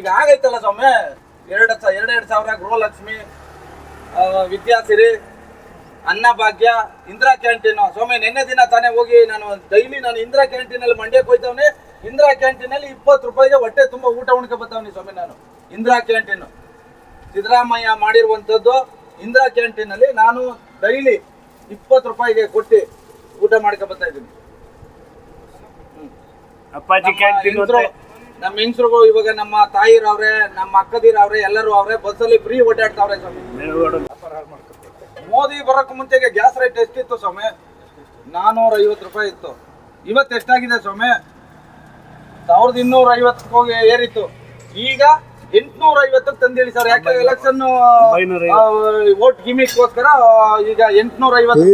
ಈಗ ಆಗೈತಲ್ಲ ಸ್ವಾಮಿ? ಎರಡು ಎರಡೆರಡು ಎರಡು ಎರಡು ಸಾವಿರ ಗೃಹಲಕ್ಷ್ಮಿ ವಿದ್ಯಾಸಿರಿ ಅನ್ನಭಾಗ್ಯ ಇಂದಿರಾ ಕ್ಯಾಂಟೀನ್. ಸ್ವಾಮಿ ನಿನ್ನೆ ದಿನ ತಾನೇ ಹೋಗಿ ನಾನು ಡೈಲಿ ನಾನು ಇಂದಿರಾ ಕ್ಯಾಂಟೀನಲ್ಲಿ ಮಂಡ್ಯಕ್ಕೆ ಹೋಯ್ತವನೆ. ಇಂದಿರಾ ಕ್ಯಾಂಟೀನಲ್ಲಿ ಇಪ್ಪತ್ತು ರೂಪಾಯಿಗೆ ಹೊಟ್ಟೆ ತುಂಬಾ ಊಟ ಉಣ್ಕೊ ಬರ್ತಾವನಿ ಸ್ವಾಮಿ ನಾನು. ಇಂದಿರಾ ಕ್ಯಾಂಟೀನು. ಸಿದ್ದರಾಮಯ್ಯ ಮಾಡಿರುವಂಥದ್ದು ಇಂದಿರಾ ಕ್ಯಾಂಟೀನಲ್ಲಿ ನಾನು ಡೈಲಿ ಇಪ್ಪತ್ತು ರೂಪಾಯಿಗೆ ಕೊಟ್ಟು ಊಟ ಮಾಡ್ಕೊ ಬರ್ತಾ ಇದ್ದೀನಿ. ಅಪ್ಪಾಜಿ ಕ್ಯಾಂಟೀನ್ ನಮ್ಮ ಹೆಂಗಸರುಗಳು ಇವಾಗ ನಮ್ಮ ತಾಯಿರವ್ರೆ ನಮ್ಮ ಅಕ್ಕದಿರ್ ಅವ್ರೆ ಎಲ್ಲರೂ ಅವ್ರೆ ಬಸ್ಸಲ್ಲಿ ಫ್ರೀ ಓಡಾಡ್ತಾವ್ರೆ ಸ್ವಾಮಿ. ಮೋದಿ ಬರಕ್ ಮುಂಚೆಗೆ ಗ್ಯಾಸ್ ರೇಟ್ ಎಷ್ಟಿತ್ತು ಸ್ವಾಮಿ? ನಾನೂರ ಐವತ್ತು ರೂಪಾಯಿ ಇತ್ತು. ಇವತ್ತು ಎಷ್ಟಾಗಿದೆ ಸ್ವಾಮಿ? ಸಾವಿರದ ಇನ್ನೂರ ಐವತ್ತಕ್ಕೆ ಹೋಗಿ ಏರಿತ್ತು. ಈಗ ಎಂಟ್ನೂರ ಐವತ್ತಕ್ಕೆ ತಂದಿಳಿ ಸರ್ ಯಾಕೆ ಎಲೆಕ್ಷನ್ ವೋಟ್ ಗಿಮಿಕ್ಗೋಸ್ಕರ ಈಗ ಎಂಟ್ನೂರ ಐವತ್ತು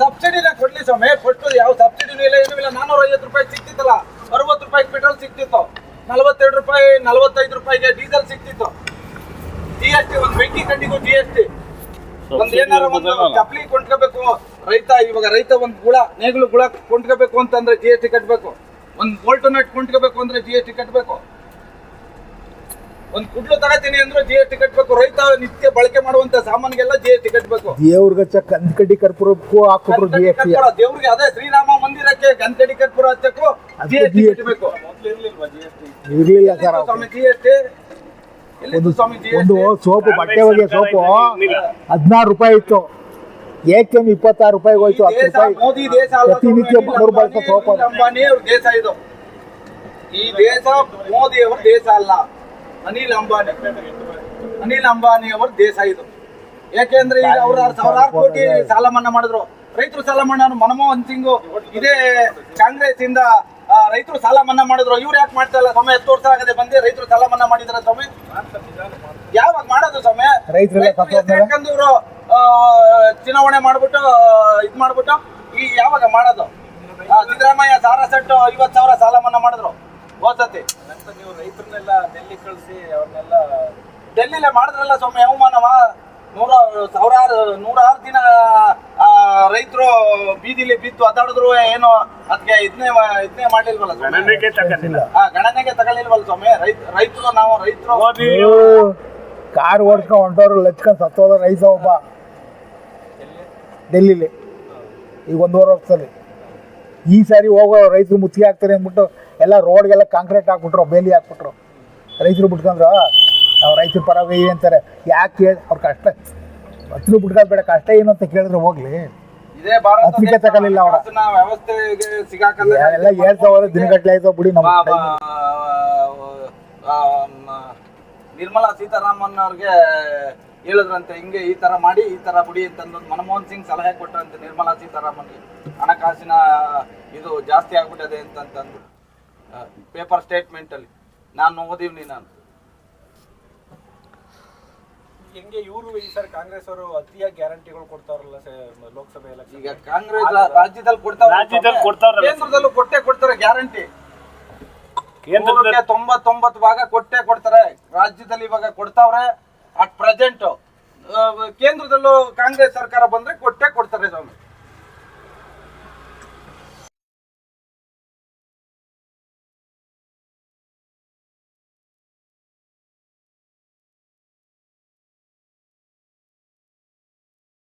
ಸಬ್ಸಿಡಿನ ಕೊಡ್ಲಿ ಸ್ವಾಮಿ. ಫಸ್ಟ್ ಯಾವ ಸಬ್ಸಿಡಿನೂ ಇಲ್ಲ ಏನೂ ಇಲ್ಲ. ನಾನೂರ ಐವತ್ತು ರೂಪಾಯಿ ಸಿಕ್ತಿತ್ತಲ್ಲ ಅರವತ್ತು ರೂಪಾಯಿ ಪೆಟ್ರೋಲ್ ಸಿಕ್ತಿತ್ತು. ನಲವತ್ತೆರಡು ರೂಪಾಯಿ ನಲವತ್ತೈದು ರೂಪಾಯಿಗೆ ಡೀಸೆಲ್ ಸಿಕ್ತಿತ್ತು. ಜಿ ಎಸ್ ಟಿ ಒಂದು ಬೆಂಕಿ ಕಡ್ಡಿಗೂ ಜಿ ಎಸ್ ಟಿ ಒಂದ್ ಏನಾರ ಒಂದು ಚಪ್ಲಿ ಕೊಂಡ್ಕೋಬೇಕು. ರೈತ ಇವಾಗ ರೈತ ಒಂದ್ ಗುಳ ನೇಗಿಲು ಗುಳ ಕೊಂಡ್ಕೋಬೇಕು ಅಂತಂದ್ರೆ ಜಿ ಎಸ್ ಟಿ ಕಟ್ಬೇಕು. ಒಂದ್ ಬೋಲ್ಟ್ ನಟ್ ಕೊಂಡ್ಕೋಬೇಕು ಅಂದ್ರೆ ಜಿ ಎಸ್ ಟಿ ಕಟ್ಬೇಕು. ಒಂದ್ ಕುಡ್ಲು ತಗತೀನಿ ಅಂದ್ರೆ ಜಿ ಎಸ್ ಟಿ ಕಟ್ಬೇಕು ರೈತ ನಿತ್ಯ ಬಳಕೆ ಮಾಡುವಂತ ಸಾಮಾನಿಗೆಲ್ಲ ಜಿ ಎಸ್ ಟಿ ಕಟ್ಬೇಕು ದೇವ್ರಿಗೆ ಕಂದ್ಕಡ್ಡಿ ಕರ್ಪೂರಕ್ಕೂ ಹಾಕ್ಬಿಟ್ರು ಜಿ ಎಸ್ ಟಿ ದೇವ್ರಿಗೆ ಅದೇ ಶ್ರೀರಾಮ ಮಂದಿರಕ್ಕೆ ಗಂಟಡಿ ಕರ್ಪೂರ ಹಚ್ಚಕ್ಕೂ ಜಿ ಎಸ್ ಟಿ ಕಟ್ಬೇಕು ಕಟ್ಟಬೇಕು ಇರ್ಲಿಲ್ಲ ಸರ್ ಸ್ವಾಮಿ ಜಿ ಎಸ್ ಟಿ ಎಲ್ಲಿತ್ತು ಸ್ವಾಮಿ ಜಿ ಒಂದು ಸೋಪು ಬಟ್ಟೆ ಒಗೆಯ ಸೋಪು. ಹದಿನಾರು ರೂಪಾಯಿ ಇತ್ತು. ಏಕೆ ಇಪ್ಪತ್ತಾರು ರೂಪಾಯಿಗೆ ಹೋಯ್ತು ಹತ್ತು ರೂಪಾಯಿ? ಮೋದಿ ದೇಶ ಅಲ್ಲ ಪ್ರತಿನಿತ್ಯ ಮೂರು ಬಳಸೋ ಸೋಪು ಅಂಬಾನಿ ಅವ್ರ ದೇಶ ಇದು. ಈ ದೇಶ ಮೋದಿ ಅವ್ರ ದೇಶ ಅಲ್ಲ. ಅನಿಲ್ ಅಂಬಾನಿ. ಅನಿಲ್ ಅಂಬಾನಿ ಅವರ ದೇಶ ಇದು. ಯಾಕೆಂದ್ರೆ ಈಗ ಅವರು ಸಾವಿರಾರು ಕೋಟಿ ಸಾಲ ಮನ್ನಾ ಮಾಡಿದ್ರು. ರೈತರು ಸಾಲ ಮನ್ನಾ ಮನಮೋಹನ್ ಸಿಂಗ್ ಇದೇ ಕಾಂಗ್ರೆಸ್ ಇಂದ ರೈತರು ಸಾಲ ಮನ್ನಾ ಮಾಡಿದ್ರು. ಇವ್ರು ಯಾಕೆ ಮಾಡ್ತಾ ಇಲ್ಲ? ಸಮಯ ಹತ್ತು ವರ್ಷ ಆಗದೆ ಬಂದು ರೈತರು ಸಾಲ ಮನ್ನಾ ಮಾಡಿದ್ರ ಸಮಯ ಯಾವಾಗ ಮಾಡೋದು ಸಮಯ? ಯಾಕಂದ್ರೆ ಇವರು ಚುನಾವಣೆ ಮಾಡ್ಬಿಟ್ಟು ಇದ್ ಮಾಡ್ಬಿಟ್ಟು ಈ ಯಾವಾಗ ಮಾಡೋದು? ಸಿದ್ದರಾಮಯ್ಯ ಸಾರಾಸಟ್ಟು ಸೆಟ್ಟು ಐವತ್ ಸಾವಿರ ಸಾಲ ಮನ್ನಾ ಮಾಡಿದ್ರು. ಹೋಸತಿ ನೀವು ರೈತರನ್ನೆಲ್ಲ ಡೆಲ್ಲಿ ಕಳಿಸಿ ಅವ್ರನ್ನೆಲ್ಲ ಡೆಲ್ಲಿಲೇ ಮಾಡಿದ್ರಲ್ಲ ಸ್ವಾಮಿ ಅವಮಾನವ? ನೂರ ಸಾವಿರಾರು ನೂರಾರು ದಿನ ರೈತರು ಬೀದಿಲಿ ಬಿದ್ದು ಅದಾಡಿದ್ರು ಏನು ಅದಕ್ಕೆ ಇದನ್ನೇ ಇದನ್ನೇ ಮಾಡ್ಲಿಲ್ವಲ್ಲ ಸ್ವಾಮಿ? ಗಣನೆಗೆ ತಗೊಂಡಿಲ್ಲ. ಆ ಗಣನೆಗೆ ತಗೊಳ್ಳಿಲ್ವಲ್ಲ ಸ್ವಾಮಿ? ರೈತ ರೈತರು ನಾವು ರೈತರು. ಕಾರ್ ಓಡಿಸ್ಕೊಂಡು ಹೊಂಟೋರು ಲಚ್ಕೊಂಡು ಸತ್ತೋದ ರೈತ ಒಬ್ಬ. ಡೆಲ್ಲಿಲಿ. ಈಗ ಒಂದೂವರೆ ವರ್ಷದಲ್ಲಿ. ಈ ಸಾರಿ ಹೋಗೋ ರೈತರು ಮುತ್ತಿಗೆ ಹಾಕ್ತಾರೆ ಅಂದ್ಬಿಟ್ಟು ಎಲ್ಲ ರೋಡ್ಗೆಲ್ಲ ಕಾಂಕ್ರೀಟ್ ಹಾಕ್ಬಿಟ್ರು ಬೇಲಿ ಹಾಕ್ಬಿಟ್ರು. ರೈತರು ಬಿಟ್ಕೊಂಡ್ರು ನಾವು ರೈತರ ಪರವಾಗಿ ಅಂತಾರೆ? ಯಾಕೆ ಅವ್ರ ಕಷ್ಟ ಹತ್ರ ಬಿಟ್ಕೊಳ್ಳೋದು ಬೇಡ ಕಷ್ಟ ಏನು ಅಂತ ಕೇಳಿದ್ರೆ ಹೋಗ್ಲಿ. ದೇಶ ತಗೊಳ್ಳಿಲ್ಲ ಅವರ. ಎಲ್ಲ ಹೇಳ್ತಾ ಹೋದ್ರೆ ದಿನಗಟ್ಲೆ ಆಯ್ತು ಬಿಡಿ ನಮ್ಮ ನಿರ್ಮಲಾ ಸೀತಾರಾಮನ್ ಅವ್ರಿಗೆ ಹೇಳಿದ್ರಂತೆ ಹಿಂಗೆ ಈ ತರ ಮಾಡಿ ಈ ತರ ಬಿಡಿ ಅಂತ ಮನಮೋಹನ್ ಸಿಂಗ್ ಸಲಹೆ ಕೊಟ್ಟರಂತೆ ನಿರ್ಮಲಾ ಸೀತಾರಾಮನ್ಗೆ. ಹಣಕಾಸಿನ ಇದು ಜಾಸ್ತಿ ಆಗ್ಬಿಟ್ಟದೆ ಅಂತಂತಂದು ಪೇಪರ್ ಸ್ಟೇಟ್ಮೆಂಟ್ ಅಲ್ಲಿ. ನಾನು ಓದಿವ್ನಿ ನಾನು. ಹೆಂಗೆ ಇವರು ಈ ಸರ್ ಕಾಂಗ್ರೆಸ್ ಅವರು ಅತಿಯಾಗಿ ಗ್ಯಾರಂಟಿಗಳು ಕೊಡ್ತಾರಲ್ಲ ಲೋಕಸಭೆ ಎಲೆಕ್ಷನ್ ಈಗ ಕಾಂಗ್ರೆಸ್ ರಾಜ್ಯದಲ್ಲಿ ಕೊಡ್ತಾರೆ ರಾಜ್ಯದಲ್ಲಿ ಕೊಡ್ತಾವ್ರಲ್ಲ. ಕೇಂದ್ರದಲ್ಲೂ ಕೊಟ್ಟೆ ಕೊಡ್ತಾರೆ ಗ್ಯಾರಂಟಿ ಕೇಂದ್ರಕ್ಕೆ ತೊಂಬತ್ತೊಂಬತ್ತು ಭಾಗ ಕೊಟ್ಟೆ ಕೊಡ್ತಾರೆ. ರಾಜ್ಯದಲ್ಲಿ ಇವಾಗ ಕೊಡ್ತಾವ್ರೆ ಅಟ್ ಪ್ರೆಸೆಂಟ್ ಕೇಂದ್ರದಲ್ಲೂ ಕಾಂಗ್ರೆಸ್ ಸರ್ಕಾರ ಬಂದ್ರೆ ಕೊಟ್ಟೆ ಕೊಡ್ತಾರೆ ಸ್ವಾಮಿ